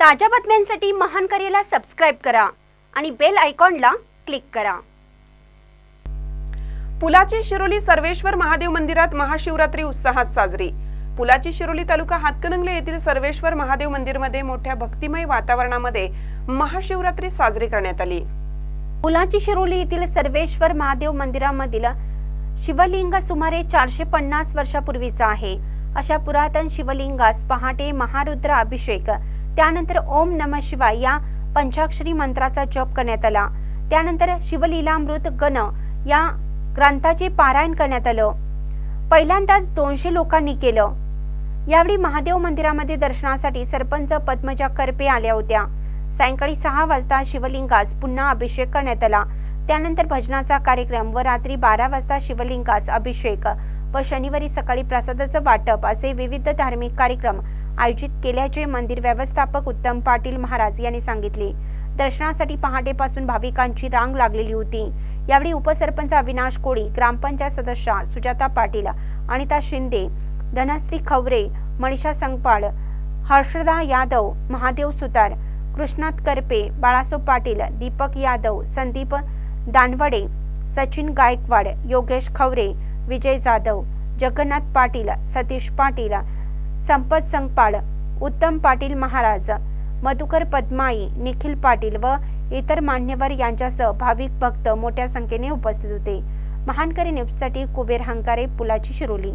ताज्या बातम्यांसाठी महान करेला सबस्क्राईब करा आणि बेल आयकॉनला क्लिक करा. पुलाची शिरोली सर्वेश्वर महादेव मंदिरात महाशिवरात्री उत्साहात साजरी. पुलाची शिरोली तालुका हातकणंगले येथील सर्वेश्वर महादेव मंदिरमध्ये मोठ्या भक्तिमय वातावरणामध्ये महाशिवरात्री साजरी करण्यात आली. पुलाची शिरोली येथील सर्वेश्वर महादेव मंदिरामधील शिवलिंग सुमारे चारशे पन्नास वर्षापूर्वीचा आहे. अशा पुरातन शिवलिंगास पहाटे महारुद्र अभिषेक त्यानंतर ओम नम शिवाय या पंचाक्षरी मंत्राचा जप करण्यात आला. त्यानंतर शिवलीलामृत गण या ग्रंथाचे पारायण करण्यात आलं. पहिल्यांदाच दोनशे लोकांनी केलं. यावेळी महादेव मंदिरामध्ये दर्शनासाठी सरपंच पद्मजा करपे आल्या होत्या. सायंकाळी सहा वाजता शिवलिंगास पुन्हा अभिषेक करण्यात आला. त्यानंतर भजनाचा कार्यक्रम व रात्री बारा वाजता शिवलिंगास अभिषेक व शनिवारी सकाळी प्रसादाचं वाटप असे विविध धार्मिक कार्यक्रम आयोजित केल्याचे मंदिर व्यवस्थापक उत्तम पाटील महाराज यांनी सांगितले. दर्शनासाठी पहाटेपासून भाविकांची रांग लागलेली होती. यावेळी उपसरपंच अविनाश कोळी ग्रामपंचायत सदस्य सुजाता पाटील अनिता शिंदे धनश्री खवरे मनीषा संगपाळ हर्षदा यादव महादेव सुतार कृष्णात करपे बाळासो पाटील दीपक यादव संदीप दानवडे सचिन गायकवाड योगेश खवरे विजय जाधव जगन्नाथ पाटील सतीश पाटील संपत संगपाळ उत्तम पाटील महाराज मधुकर पद्माई निखिल पाटील व इतर मान्यवर यांच्यासह भाविक भक्त मोठ्या संख्येने उपस्थित होते. महानकरी न्यूजसाठी कुबेर हंकारे पुलाची शिरोली.